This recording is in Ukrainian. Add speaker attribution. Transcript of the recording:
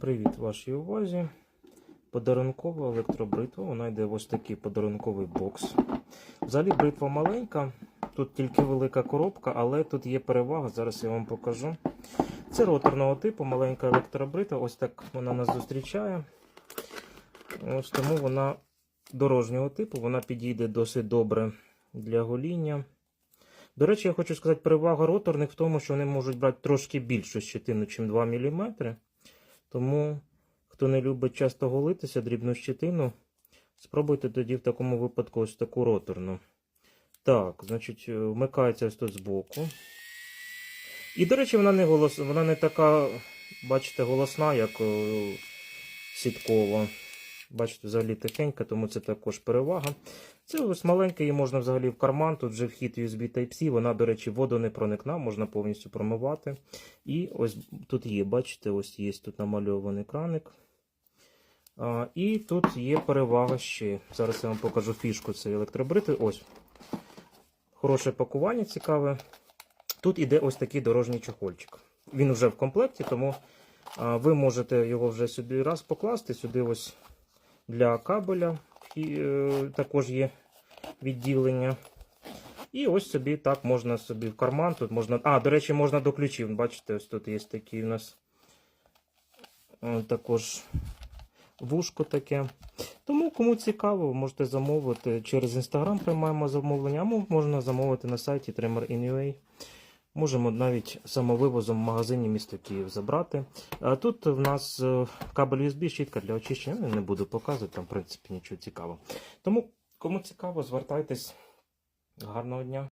Speaker 1: Привіт вашій увазі. Подарункова електробритва. Вона йде ось такий подарунковий бокс. Взагалі бритва маленька, тут тільки велика коробка, але тут є перевага, зараз я вам покажу. Це роторного типу, маленька електробритва. Ось так вона нас зустрічає. Ось тому вона дорожнього типу, вона підійде досить добре для гоління. До речі, я хочу сказати, перевага роторних в тому, що вони можуть брати трошки більшу щетину, ніж 2 мм. Тому, хто не любить часто голитися, дрібну щетину, спробуйте тоді в такому випадку ось таку роторну. Так, значить, е, вмикається ось тут збоку. І, до речі, вона не голос... вона не така, бачите, голосна, як е, сіткова. Бачите, взагалі тихенька, тому це також перевага. Це ось маленька, її можна взагалі в карман. Тут вже вхід USB Type-C. Вона, до речі, воду не проникна, можна повністю промивати. І ось тут є, бачите, ось є тут намальований краник. А, і тут є перевага ще. Зараз я вам покажу фішку цієї електробрити. Ось. Хороше пакування цікаве. Тут іде ось такий дорожній чохольчик. Він вже в комплекті, тому ви можете його вже сюди раз покласти. Сюди ось для кабеля е, також є відділення. І ось собі так можна собі в карман. Тут можна. А, до речі, можна до ключів. Бачите, ось тут є такий у нас також вушко таке. Тому, кому цікаво, можете замовити через Instagram приймаємо замовлення, або можна замовити на сайті Tremor.in.ua. Можемо навіть самовивозом в магазині місто Київ забрати. А тут в нас е, кабель USB, щітка для очищення. Я не буду показувати, там, в принципі, нічого цікавого. Тому, кому цікаво, звертайтесь. Гарного дня.